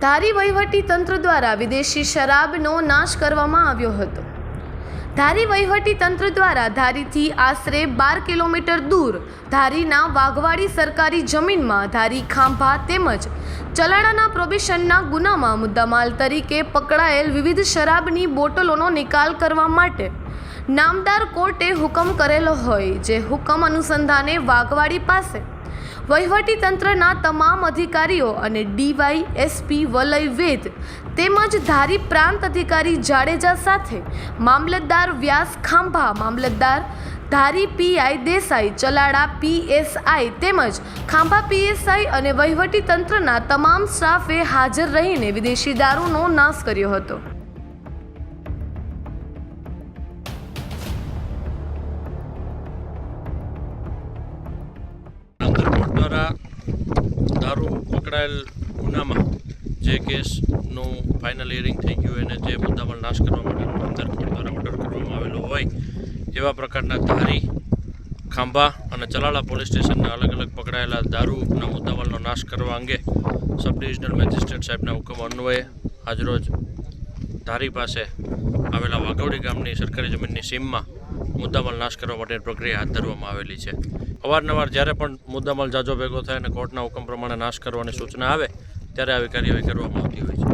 ધારી વહીવટી તંત્ર દ્વારા વિદેશી શરાબનો નાશ કરવામાં આવ્યો હતો. ધારી વહીવટી તંત્ર દ્વારા ધારીથી આશરે બાર કિલોમીટર દૂર ધારીના વાઘવાડી સરકારી જમીનમાં ધારી ખાંભા તેમજ ચલાણાના પ્રોબેશનના ગુનામાં મુદ્દામાલ તરીકે પકડાયેલ વિવિધ શરાબની બોટલોનો નિકાલ કરવા માટે નામદાર કોર્ટે હુકમ કરેલો હોય, જે હુકમ અનુસંધાને વાઘવાડી પાસે વહીવટી તંત્રના તમામ અધિકારીઓ અને ડીવાય એસપી વલય વેદ તેમજ ધારી પ્રાંત અધિકારી જાડેજા સાથે મામલતદાર વ્યાસ ખાંભા, મામલતદાર ધારી પીઆઈ દેસાઈ ચલાડા પીએસઆઈ તેમજ ખાંભા પીએસઆઈ અને વહીવટી તંત્રના તમામ સ્ટાફે હાજર રહીને વિદેશી દારૂનો નાશ કર્યો હતો. દારૂ પકડાયેલ ગુનામાં જે કેસનું ફાઇનલ હિયરિંગ થઈ ગયું એને જે મુદ્દામાલ નાશ કરવા માટે અંતરકોટ દ્વારા ઓર્ડર કરવામાં આવેલો હોય, એવા પ્રકારના ધારી, ખાંભા અને ચલાળા પોલીસ સ્ટેશનના અલગ અલગ પકડાયેલા દારૂના મુદ્દામાલનો નાશ કરવા અંગે સબ ડિવિઝનલ મેજિસ્ટ્રેટ સાહેબના હુકમ અન્વયે આજરોજ ધારી પાસે આવેલા વાઘોડી ગામની સરકારી જમીનની સીમમાં મુદ્દામાલ નાશ કરવા માટેની પ્રક્રિયા હાથ ધરવામાં આવેલી છે. અવારનવાર જ્યારે પણ મુદ્દામાલ જાજો ભેગો થાય અને કોર્ટના હુકમ પ્રમાણે નાશ કરવાની સૂચના આવે, ત્યારે આવી કાર્યવાહી કરવામાં આવતી હોય છે.